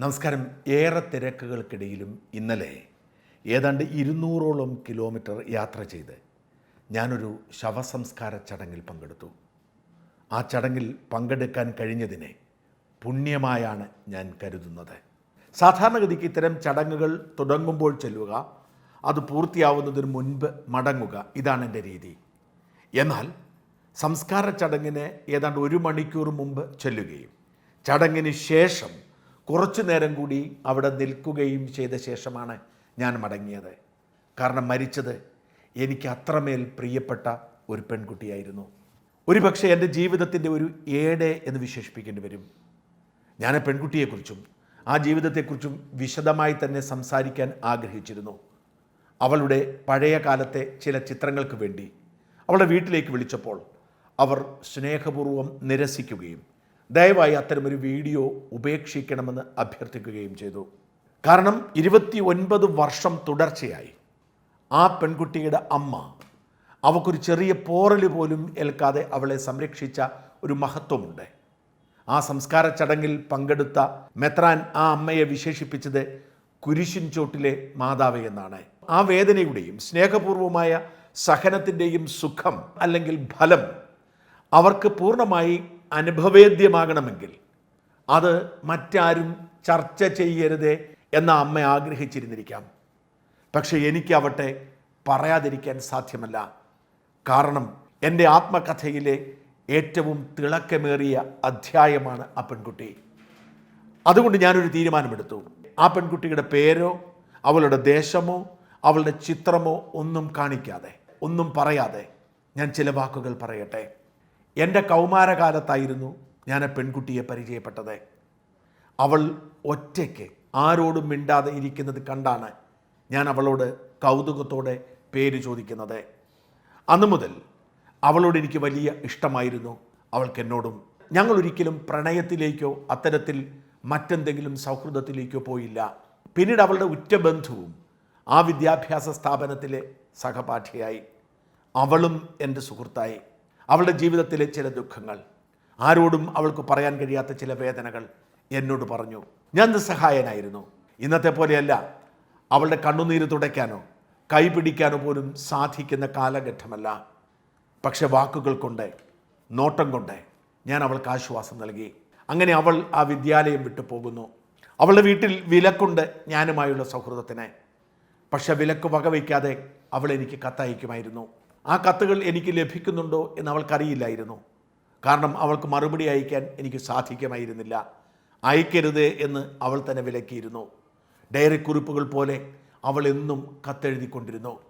നമസ്കാരം. ഏറെ തിരക്കുകൾക്കിടയിലും ഇന്നലെ ഏതാണ്ട് ഇരുന്നൂറോളം കിലോമീറ്റർ യാത്ര ചെയ്ത് ഞാനൊരു ശവസംസ്കാര ചടങ്ങിൽ പങ്കെടുത്തു. ആ ചടങ്ങിൽ പങ്കെടുക്കാൻ കഴിഞ്ഞതിനെ പുണ്യമായാണ് ഞാൻ കരുതുന്നത്. സാധാരണഗതിക്ക് ഇത്തരം ചടങ്ങുകൾ തുടങ്ങുമ്പോൾ ചെല്ലുക അത് പൂർത്തിയാവുന്നതിന് മുൻപ് മടങ്ങുക ഇതാണ് എന്റെ രീതി. എന്നാൽ സംസ്കാര ചടങ്ങിന് ഏതാണ്ട് ഒരു മണിക്കൂർ മുമ്പ് ചെല്ലുകയും ചടങ്ങിന് ശേഷം കുറച്ചു നേരം കൂടി അവിടെ നിൽക്കുകയും ചെയ്ത ശേഷമാണ് ഞാൻ മടങ്ങിയത്. കാരണം മരിച്ചത് എനിക്ക് അത്രമേൽ പ്രിയപ്പെട്ട ഒരു പെൺകുട്ടിയായിരുന്നു. ഒരുപക്ഷെ എന്റെ ജീവിതത്തിന്റെ ഒരു ഏടെ എന്ന് വിശേഷിപ്പിക്കേണ്ടി വരും. ഞാൻ പെൺകുട്ടിയെക്കുറിച്ചും ആ ജീവിതത്തെക്കുറിച്ചും വിശദമായി തന്നെ സംസാരിക്കാൻ ആഗ്രഹിച്ചിരുന്നു. അവളുടെ പഴയ കാലത്തെ ചില ചിത്രങ്ങൾക്ക് വേണ്ടി. അവളുടെ വീട്ടിലേക്ക് വിളിച്ചപ്പോൾ അവർ സ്നേഹപൂർവം നിരസിക്കുകയും ദയവായി അത്തരമൊരു വീഡിയോ ഉപേക്ഷിക്കണമെന്ന് അഭ്യർത്ഥിക്കുകയും ചെയ്തു. കാരണം ഇരുപത്തി ഒൻപത് വർഷം തുടർച്ചയായി ആ പെൺകുട്ടിയുടെ അമ്മ അവക്കൊരു ചെറിയ പോറൽ പോലും ഏൽക്കാതെ അവളെ സംരക്ഷിച്ച ഒരു മഹത്വമുണ്ട്. ആ സംസ്കാര ചടങ്ങിൽ പങ്കെടുത്ത മെത്രാൻ ആ അമ്മയെ വിശേഷിപ്പിച്ചത് കുരിശിൻ ചോട്ടിലെ മാതാവ് എന്നാണ്. ആ വേദനയുടെയും സ്നേഹപൂർവമായ സഹനത്തിന്റെയും സുഖം അല്ലെങ്കിൽ ഫലം അവർക്ക് പൂർണമായി അനുഭവേദ്യമാകണമെങ്കിൽ അത് മറ്റാരും ചർച്ച ചെയ്യരുതേ എന്ന അമ്മ ആഗ്രഹിച്ചിരുന്നിരിക്കാം. പക്ഷെ എനിക്കാവട്ടെ പറയാതിരിക്കാൻ സാധ്യമല്ല. കാരണം എന്റെ ആത്മകഥയിലെ ഏറ്റവും തിളക്കമേറിയ അധ്യായമാണ് ആ പെൺകുട്ടി. അതുകൊണ്ട് ഞാനൊരു തീരുമാനമെടുത്തു. ആ പെൺകുട്ടിയുടെ പേരോ അവളുടെ ദേശമോ അവളുടെ ചിത്രമോ ഒന്നും കാണിക്കാതെ ഒന്നും പറയാതെ ഞാൻ ചില വാക്കുകൾ പറയട്ടെ. എന്റെ കൗമാരകാലത്തായിരുന്നു ഞാൻ പെൺകുട്ടിയെ പരിചയപ്പെട്ടത്. അവൾ ഒറ്റയ്ക്ക് ആരോടും മിണ്ടാതെ ഇരിക്കുന്നത് കണ്ടാണ് ഞാൻ അവളോട് കൗതുകത്തോടെ പേര് ചോദിക്കുന്നത്. അന്നു മുതൽ അവളോട് എനിക്ക് വലിയ ഇഷ്ടമായിരുന്നു. അവൾക്ക് എന്നോടും ഞങ്ങൾ ഒരിക്കലും പ്രണയത്തിലേക്കോ അത്തരത്തിൽ മറ്റെന്തെങ്കിലും സൗഹൃദത്തിലേക്കോ പോയില്ല. പിന്നീട് അവളുടെ ഉറ്റ ബന്ധുവും ആ വിദ്യാഭ്യാസ സ്ഥാപനത്തിലെ സഹപാഠിയായി. അവളും എന്റെ സുഹൃത്തായി. അവളുടെ ജീവിതത്തിലെ ചില ദുഃഖങ്ങൾ. ആരോടും അവൾക്ക് പറയാൻ കഴിയാത്ത ചില വേദനകൾ എന്നോട് പറഞ്ഞു. ഞാൻ നിസ്സഹായനായിരുന്നു. ഇന്നത്തെ പോലെയല്ല. അവളുടെ കണ്ണുനീര് തുടയ്ക്കാനോ കൈപിടിക്കാനോ പോലും സാധിക്കുന്ന കാലഘട്ടമല്ല. പക്ഷെ വാക്കുകൾ കൊണ്ട് നോട്ടം കൊണ്ട് ഞാൻ അവൾക്ക് ആശ്വാസം നൽകി. അങ്ങനെ അവൾ ആ വിദ്യാലയം വിട്ടു പോകുന്നു. അവളുടെ വീട്ടിൽ വിലക്കുണ്ട് ഞാനുമായുള്ള സൗഹൃദത്തിന്. പക്ഷെ വിലക്ക് വകവയ്ക്കാതെ അവൾ എനിക്ക് കത്തയക്കുമായിരുന്നു. ആ കത്തുകൾ എനിക്ക് ലഭിക്കുന്നുണ്ടോ എന്ന് അവൾക്കറിയില്ലായിരുന്നു. കാരണം അവൾക്ക് മറുപടി അയക്കാൻ എനിക്ക് സാധിക്കുമായിരുന്നില്ല. അയക്കരുത് എന്ന് അവൾ തന്നെ വിലക്കിയിരുന്നു. ഡയറി കുറിപ്പുകൾ പോലെ അവൾ എന്നും കത്തെഴുതിക്കൊണ്ടിരുന്നു.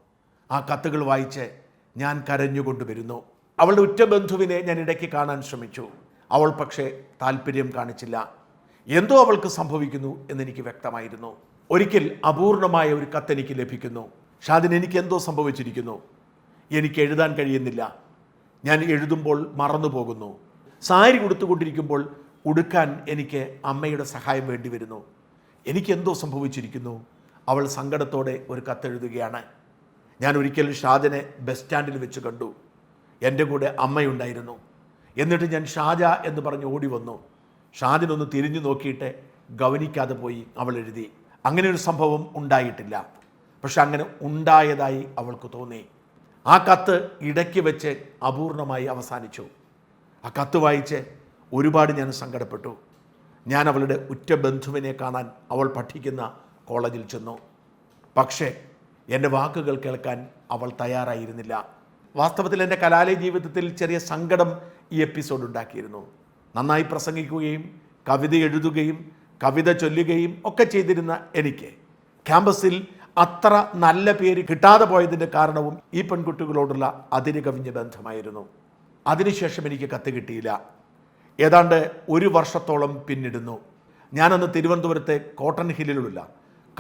ആ കത്തുകൾ വായിച്ച് ഞാൻ കരഞ്ഞുകൊണ്ട് വരുന്നു അവളുടെ ഉറ്റ ബന്ധുവിനെ ഞാൻ ഇടയ്ക്ക് കാണാൻ ശ്രമിച്ചു. അവൾ പക്ഷേ താല്പര്യം കാണിച്ചില്ല. എന്തോ അവൾക്ക് സംഭവിക്കുന്നു എന്നെനിക്ക് വ്യക്തമായിരുന്നു. ഒരിക്കൽ അപൂർണമായ ഒരു കത്തെനിക്ക് ലഭിക്കുന്നു. ഷാദിന് എനിക്ക് എന്തോ സംഭവിച്ചിരിക്കുന്നു. എനിക്ക് എഴുതാൻ കഴിയുന്നില്ല. ഞാൻ എഴുതുമ്പോൾ മറന്നു പോകുന്നു. സാരി കൊടുത്തുകൊണ്ടിരിക്കുമ്പോൾ ഉടുക്കാൻ എനിക്ക് അമ്മയുടെ സഹായം വേണ്ടി വരുന്നു. എനിക്കെന്തോ സംഭവിച്ചിരിക്കുന്നു. അവൾ സങ്കടത്തോടെ ഒരു കത്തെഴുതുകയാണ്. ഞാൻ ഒരിക്കൽ ഷാജനെ ബസ് സ്റ്റാൻഡിൽ വെച്ച് കണ്ടു. എന്റെ കൂടെ അമ്മയുണ്ടായിരുന്നു. എന്നിട്ട് ഞാൻ ഷാജ എന്ന് പറഞ്ഞ് ഓടി വന്നു. ഷാജിനൊന്ന് തിരിഞ്ഞു നോക്കിയിട്ട് ഗവനിക്കാതെ പോയി അവൾ എഴുതി. അങ്ങനെ ഒരു സംഭവം ഉണ്ടായിട്ടില്ല. പക്ഷെ അങ്ങനെ ഉണ്ടായതായി അവൾക്ക് തോന്നി. ആ കത്ത് ഇടയ്ക്ക് വെച്ച് അപൂർണമായി അവസാനിച്ചു. ആ കത്ത് വായിച്ച് ഒരുപാട് ഞാൻ സങ്കടപ്പെട്ടു. ഞാൻ അവളുടെ ഉറ്റ ബന്ധുവിനെ കാണാൻ അവൾ പഠിക്കുന്ന കോളേജിൽ ചെന്നു. പക്ഷേ എന്റെ വാക്കുകൾ കേൾക്കാൻ അവൾ തയ്യാറായിരുന്നില്ല. വാസ്തവത്തിൽ എന്റെ കലാലയ ജീവിതത്തിൽ ചെറിയ സങ്കടം ഈ എപ്പിസോഡ് ഉണ്ടാക്കിയിരുന്നു. നന്നായി പ്രസംഗിക്കുകയും കവിത എഴുതുകയും കവിത ചൊല്ലുകയും ഒക്കെ ചെയ്തിരുന്ന എനിക്ക്. ക്യാമ്പസിൽ അത്ര നല്ല പേര് കിട്ടാതെ പോയതിന്റെ കാരണവും ഈ പെൺകുട്ടികളോടുള്ള അതിര് കവിഞ്ഞ ബന്ധമായിരുന്നു. അതിനുശേഷം എനിക്ക് കത്ത് കിട്ടിയില്ല. ഏതാണ്ട് ഒരു വർഷത്തോളം പിന്നിടുന്നു. ഞാനന്ന് തിരുവനന്തപുരത്തെ കോട്ടൺ ഹില്ലിലുള്ള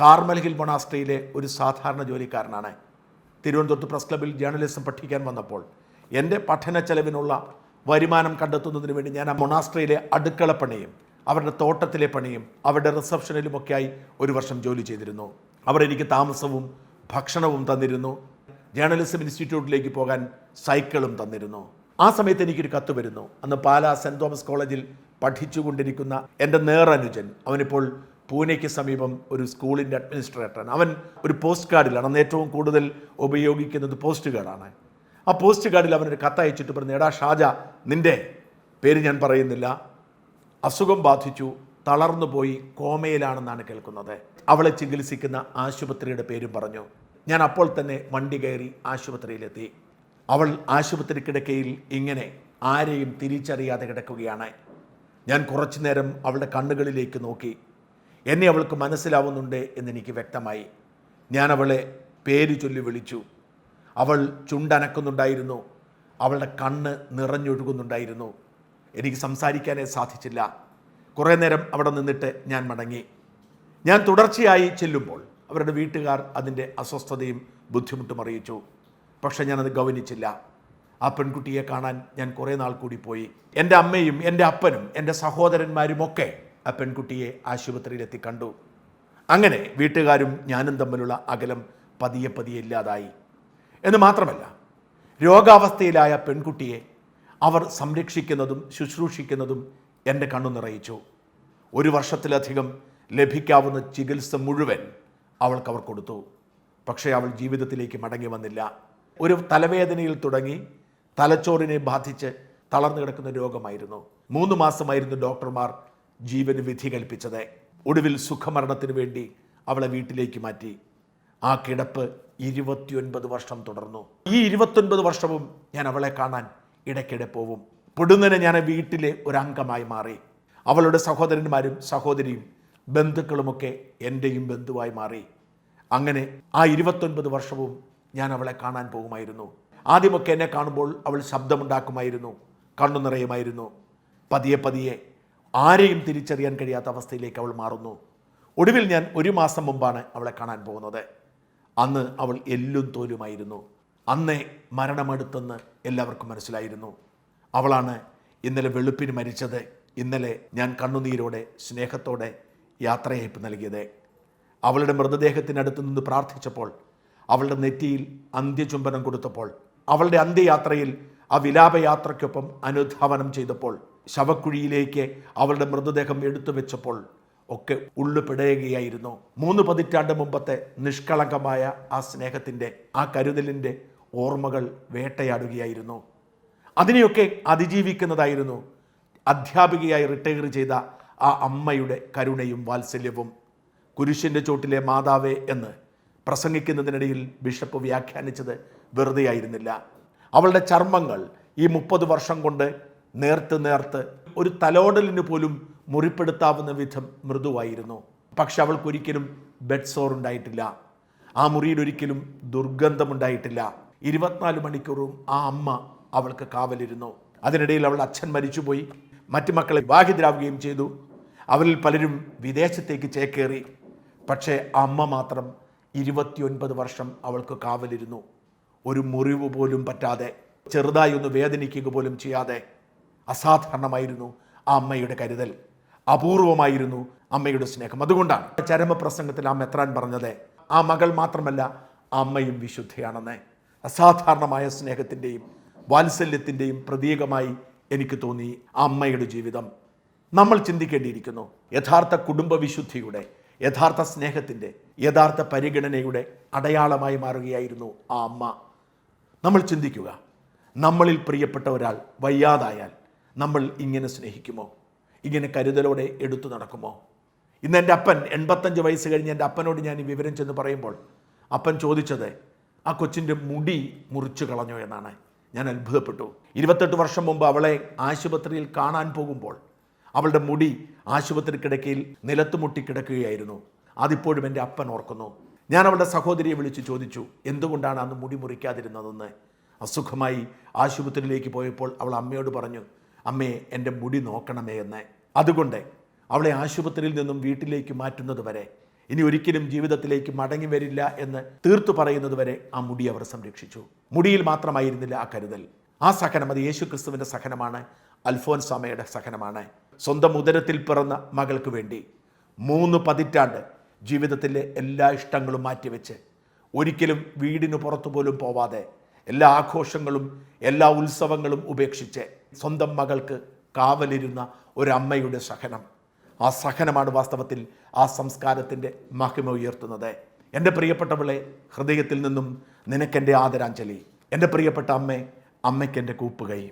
കാർമൽ ഹിൽ മൊണാസ്ട്രിയിലെ ഒരു സാധാരണ ജോലിക്കാരനാണ്. തിരുവനന്തപുരത്ത് പ്രസ് ക്ലബിൽ ജേർണലിസം പഠിക്കാൻ വന്നപ്പോൾ എന്റെ പഠന ചെലവിനുള്ള വരുമാനം കണ്ടെത്തുന്നതിന് വേണ്ടി ഞാൻ ആ മൊണാസ്ട്രിയിലെ അടുക്കള പണിയും അവരുടെ തോട്ടത്തിലെ പണിയും അവരുടെ റിസപ്ഷനിലുമൊക്കെയായി ഒരു വർഷം ജോലി ചെയ്തിരുന്നു. അവർ എനിക്ക് താമസവും ഭക്ഷണവും തന്നിരുന്നു. ജേർണലിസം ഇൻസ്റ്റിറ്റ്യൂട്ടിലേക്ക് പോകാൻ സൈക്കിളും തന്നിരുന്നു. ആ സമയത്ത് എനിക്കൊരു കത്ത് വരുന്നു. അന്ന് പാലാ സെന്റ് തോമസ് കോളേജിൽ പഠിച്ചുകൊണ്ടിരിക്കുന്ന എന്റെ നേറനുജൻ അവനിപ്പോൾ പൂനെക്ക് സമീപം ഒരു സ്കൂളിന്റെ അഡ്മിനിസ്ട്രേറ്ററാണ്. അവൻ ഒരു പോസ്റ്റ് കാർഡിലാണ് അന്ന് ഏറ്റവും കൂടുതൽ ഉപയോഗിക്കുന്നത് പോസ്റ്റ് കാർഡാണ് ആ പോസ്റ്റ് കാർഡിൽ അവനൊരു കത്ത് അയച്ചിട്ട് പറഞ്ഞു എടാ ഷാജ നിന്റെ പേര് ഞാൻ പറയുന്നില്ല. അസുഖം ബാധിച്ചു തളർന്നു പോയി കോമയിലാണെന്നാണ് കേൾക്കുന്നത്. അവളെ ചികിത്സിക്കുന്ന ആശുപത്രിയുടെ പേരും പറഞ്ഞു. ഞാൻ അപ്പോൾ തന്നെ വണ്ടി കയറി ആശുപത്രിയിലെത്തി. അവൾ ആശുപത്രി കിടക്കയിൽ ഇങ്ങനെ ആരെയും തിരിച്ചറിയാതെ കിടക്കുകയാണ്. ഞാൻ കുറച്ചു നേരം അവളുടെ കണ്ണുകളിലേക്ക് നോക്കി. എന്നെ അവൾക്ക് മനസ്സിലാവുന്നുണ്ട് എന്നെനിക്ക് വ്യക്തമായി. ഞാൻ അവളെ പേര് ചൊല്ലി വിളിച്ചു. അവൾ ചുണ്ടനക്കുന്നുണ്ടായിരുന്നു. അവളുടെ കണ്ണ് നിറഞ്ഞൊഴുകുന്നുണ്ടായിരുന്നു. എനിക്ക് സംസാരിക്കാനേ സാധിച്ചില്ല. കുറേ നേരം അവിടെ നിന്നിട്ട് ഞാൻ മടങ്ങി. ഞാൻ തുടർച്ചയായി ചെല്ലുമ്പോൾ അവരുടെ വീട്ടുകാർ അതിന്റെ അസ്വസ്ഥതയും ബുദ്ധിമുട്ടും അറിയിച്ചു. പക്ഷേ ഞാനത് ഗൗനിച്ചില്ല. ആ പെൺകുട്ടിയെ കാണാൻ ഞാൻ കുറേ നാൾ കൂടി പോയി. എന്റെ അമ്മയും എന്റെ അപ്പനും എന്റെ സഹോദരന്മാരുമൊക്കെ ആ പെൺകുട്ടിയെ ആശുപത്രിയിലെത്തി കണ്ടു. അങ്ങനെ വീട്ടുകാരും ഞാനും തമ്മിലുള്ള അകലം പതിയെ പതിയെ ഇല്ലാതായി. എന്ന് മാത്രമല്ല രോഗാവസ്ഥയിലായ പെൺകുട്ടിയെ അവർ സംരക്ഷിക്കുന്നതും ശുശ്രൂഷിക്കുന്നതും എന്റെ കണ്ണു നിറയിച്ചു. ഒരു വർഷത്തിലധികം ലഭിക്കാവുന്ന ചികിത്സ മുഴുവൻ അവൾക്ക് അവർ കൊടുത്തു. പക്ഷേ അവൾ ജീവിതത്തിലേക്ക് മടങ്ങി വന്നില്ല. ഒരു തലവേദനയിൽ തുടങ്ങി തലച്ചോറിനെ ബാധിച്ച് തളർന്നു കിടക്കുന്ന രോഗമായിരുന്നു. മൂന്ന് മാസമായിരുന്നു ഡോക്ടർമാർ ജീവന് വിധി കൽപ്പിച്ചത്. ഒടുവിൽ സുഖമരണത്തിന് വേണ്ടി അവളെ വീട്ടിലേക്ക് മാറ്റി. ആ കിടപ്പ് ഇരുപത്തിയൊൻപത് വർഷം തുടർന്നു. ഈ ഇരുപത്തൊൻപത് വർഷവും ഞാൻ അവളെ കാണാൻ ഇടയ്ക്കിടെ പോവും. പൊടുന്നനെ ഞാൻ വീട്ടിലെ ഒരംഗമായി മാറി. അവളുടെ സഹോദരന്മാരും സഹോദരിയും ബന്ധുക്കളുമൊക്കെ എന്റെയും ബന്ധുവായി മാറി. അങ്ങനെ ആ ഇരുപത്തൊൻപത് വർഷവും ഞാൻ അവളെ കാണാൻ പോകുമായിരുന്നു. ആദ്യമൊക്കെ എന്നെ കാണുമ്പോൾ അവൾ ശബ്ദമുണ്ടാക്കുമായിരുന്നു കണ്ണു നിറയുമായിരുന്നു. പതിയെ പതിയെ ആരെയും തിരിച്ചറിയാൻ കഴിയാത്ത അവസ്ഥയിലേക്ക് അവൾ മാറുന്നു. ഒടുവിൽ ഞാൻ ഒരു മാസം മുമ്പാണ് അവളെ കാണാൻ പോകുന്നത്. അന്ന് അവൾ എല്ലും തോലുമായിരുന്നു. അന്നേ മരണമെടുത്തെന്ന് എല്ലാവർക്കും മനസ്സിലായിരുന്നു. അവളാണ് ഇന്നലെ വെളുപ്പിന് മരിച്ചത്. ഇന്നലെ ഞാൻ കണ്ണുനീരോടെ സ്നേഹത്തോടെ യാത്രയയപ്പ് നൽകിയത്. അവളുടെ മൃതദേഹത്തിനടുത്ത് നിന്ന് പ്രാർത്ഥിച്ചപ്പോൾ അവളുടെ നെറ്റിയിൽ അന്ത്യചുംബനം കൊടുത്തപ്പോൾ അവളുടെ അന്ത്യയാത്രയിൽ ആ വിലാപയാത്രയ്ക്കൊപ്പം അനുധാവനം ചെയ്തപ്പോൾ ശവക്കുഴിയിലേക്ക് അവളുടെ മൃതദേഹം എടുത്തു വെച്ചപ്പോൾ ഒക്കെ ഉള്ളു പിടയുകയായിരുന്നു. മൂന്ന് പതിറ്റാണ്ട് മുമ്പത്തെ നിഷ്കളങ്കമായ ആ സ്നേഹത്തിന്റെ ആ കരുതലിന്റെ ഓർമ്മകൾ വേട്ടയാടുകയായിരുന്നു. അതിനെയൊക്കെ അതിജീവിക്കുന്നതായിരുന്നു അധ്യാപികയായി റിട്ടയർ ചെയ്ത ആ അമ്മയുടെ കരുണയും വാത്സല്യവും. കുരിശിന്റെ ചോട്ടിലെ മാതാവേ എന്ന് പ്രസംഗിക്കുന്നതിനിടയിൽ ബിഷപ്പ് വ്യാഖ്യാനിച്ചത് വെറുതെ ആയിരുന്നില്ല അവളുടെ ചർമ്മങ്ങൾ ഈ മുപ്പത് വർഷം കൊണ്ട് നേർത്ത് നേർത്ത് ഒരു തലോടലിന് പോലും മുറിപ്പെടുത്താവുന്ന വിധം മൃദുവായിരുന്നു. പക്ഷെ അവൾക്കൊരിക്കലും ബെഡ് സോർ ഉണ്ടായിട്ടില്ല ആ മുറിയിൽ ഒരിക്കലും ദുർഗന്ധമുണ്ടായിട്ടില്ല. ഇരുപത്തിനാല് മണിക്കൂറും ആ അമ്മ അവൾക്ക് കാവലിരുന്നു. അതിനിടയിൽ അവൾ അച്ഛൻ മരിച്ചുപോയി. മറ്റു മക്കളെ വിവാഹിതരാവുകയും ചെയ്തു. അവരിൽ പലരും വിദേശത്തേക്ക് ചേക്കേറി. പക്ഷേ അമ്മ മാത്രം ഇരുപത്തിയൊൻപത് വർഷം അവൾക്ക് കാവലിരുന്നു. ഒരു മുറിവ് പോലും പറ്റാതെ ചെറുതായി ഒന്ന് വേദനിക്കുക പോലും ചെയ്യാതെ അസാധാരണമായിരുന്നു ആ അമ്മയുടെ കരുതൽ. അപൂർവമായിരുന്നു അമ്മയുടെ സ്നേഹം. അതുകൊണ്ടാണ് ചരമപ്രസംഗത്തിൽ ആ മെത്രാൻ പറഞ്ഞത് ആ മകൾ മാത്രമല്ല അമ്മയും വിശുദ്ധയാണെന്ന്. അസാധാരണമായ സ്നേഹത്തിന്റെയും വാത്സല്യത്തിന്റെയും പ്രതീകമായി എനിക്ക് തോന്നി ആ അമ്മയുടെ ജീവിതം. നമ്മൾ ചിന്തിക്കേണ്ടിയിരിക്കുന്നു യഥാർത്ഥ കുടുംബവിശുദ്ധിയുടെ യഥാർത്ഥ സ്നേഹത്തിന്റെ യഥാർത്ഥ പരിഗണനയുടെ അടയാളമായി മാറുകയായിരുന്നു ആ അമ്മ. നമ്മൾ ചിന്തിക്കുക നമ്മളിൽ പ്രിയപ്പെട്ട ഒരാൾ വയ്യാതായാൽ നമ്മൾ ഇങ്ങനെ സ്നേഹിക്കുമോ? ഇങ്ങനെ കരുതലോടെ എടുത്തു നടക്കുമോ? ഇന്ന് എന്റെ അപ്പൻ എൺപത്തഞ്ച് വയസ്സ് കഴിഞ്ഞ് എന്റെ അപ്പനോട് ഞാൻ ഈ വിവരം ചെന്ന് പറയുമ്പോൾ അപ്പൻ ചോദിച്ചത് ആ കൊച്ചിന്റെ മുടി മുറിച്ചു കളഞ്ഞു എന്നാണ് ഞാൻ അത്ഭുതപ്പെട്ടു. ഇരുപത്തെട്ട് വർഷം മുമ്പ് അവളെ ആശുപത്രിയിൽ കാണാൻ പോകുമ്പോൾ അവളുടെ മുടി ആശുപത്രി കിടക്കയിൽ നിലത്ത് മുട്ടി കിടക്കുകയായിരുന്നു. അതിപ്പോഴും എന്റെ അപ്പൻ ഓർക്കുന്നു. ഞാൻ അവളുടെ സഹോദരിയെ വിളിച്ച് ചോദിച്ചു എന്തുകൊണ്ടാണ് അന്ന് മുടി മുറിക്കാതിരുന്നതെന്ന്? അസുഖമായി ആശുപത്രിയിലേക്ക് പോയപ്പോൾ അവൾ അമ്മയോട് പറഞ്ഞു അമ്മേ എന്റെ മുടി നോക്കണമേ എന്ന്. അതുകൊണ്ട് അവളെ ആശുപത്രിയിൽ നിന്നും വീട്ടിലേക്ക് മാറ്റുന്നത് വരെ ഇനി ഒരിക്കലും ജീവിതത്തിലേക്ക് മടങ്ങി വരില്ല എന്ന് തീർത്തു പറയുന്നത് വരെ ആ മുടി അവർ സംരക്ഷിച്ചു. മുടിയിൽ മാത്രമായിരുന്നില്ല ആ കരുതൽ. ആ സഹനം അത് യേശു ക്രിസ്തുവിന്റെ സഹനമാണ് അൽഫോൻസാമയുടെ സഹനമാണ്. സ്വന്തം ഉദരത്തിൽ പിറന്ന മകൾക്ക് വേണ്ടി മൂന്ന് പതിറ്റാണ്ട് ജീവിതത്തിലെ എല്ലാ ഇഷ്ടങ്ങളും മാറ്റിവെച്ച് ഒരിക്കലും വീടിന് പുറത്തു പോലും പോവാതെ എല്ലാ ആഘോഷങ്ങളും എല്ലാ ഉത്സവങ്ങളും ഉപേക്ഷിച്ച് സ്വന്തം മകൾക്ക് കാവലിരുന്ന ഒരമ്മയുടെ സഹനം. ആ സഹനമാണ് വാസ്തവത്തിൽ ആ സംസ്കാരത്തിന്റെ മഹിമ ഉയർത്തുന്നത്. എന്റെ പ്രിയപ്പെട്ടവളെ ഹൃദയത്തിൽ നിന്നും നിനക്കെന്റെ ആദരാഞ്ജലി. എന്റെ പ്രിയപ്പെട്ട അമ്മേ അമ്മയ്ക്കെന്റെ കൂപ്പുകൈ.